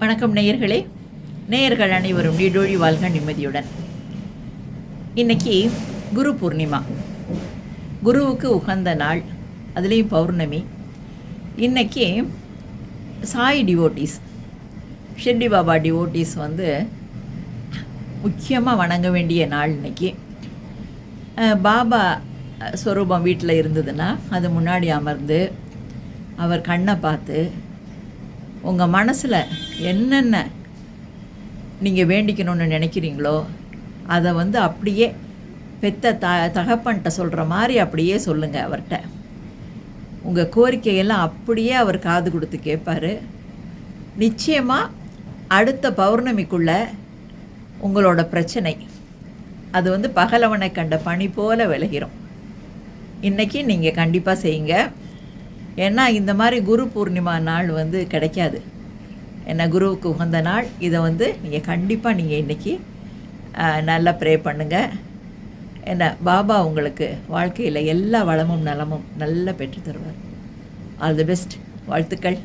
வணக்கம் நேயர்களே. நேயர்கள் அனைவரும் நீடோழி வாழ்க நிம்மதியுடன். இன்னைக்கு குரு பூர்ணிமா. குருவுக்கு உகந்த நாள் அதுலேயும் பௌர்ணமி. இன்றைக்கி சாய் டிவோட்டீஸ் ஷெட்டி பாபா டிவோட்டிஸ் வந்து முக்கியமாக வணங்க வேண்டிய நாள் இன்றைக்கி பாபா ஸ்வரூபம் வீட்டில் இருந்ததுன்னா அது முன்னாடி அமர்ந்து அவர் கண்ணை பார்த்து உங்கள் மனசில் என்னென்ன நீங்கள் வேண்டிக்கணும்னு நினைக்கிறீங்களோ அதை வந்து அப்படியே பெத்த த தகப்பன்கிட்ட சொல்கிற மாதிரி அப்படியே சொல்லுங்கள் அவர்கிட்ட உங்கள் கோரிக்கையெல்லாம் அப்படியே அவர் காது கொடுத்து கேட்பார். நிச்சயமாக அடுத்த பௌர்ணமிக்குள்ள உங்களோட பிரச்சனை அது வந்து பகலவனை கண்ட பனி போல விலகிரும். இன்றைக்கி நீங்கள் கண்டிப்பாக செய்யுங்க. ஏன்னா இந்த மாதிரி குரு பூர்ணிமா நாள் வந்து கிடைக்காது. என்ன குருவுக்கு உகந்த நாள். இதை வந்து நீங்கள் கண்டிப்பாக நீங்கள் இன்றைக்கி நல்லா ப்ரே பண்ணுங்கள் என்ன பாபா உங்களுக்கு வாழ்க்கையில் எல்லா வளமும் நலமும் நல்லா பெற்று தருவார். ஆல் தி பெஸ்ட் வாழ்த்துக்கள்.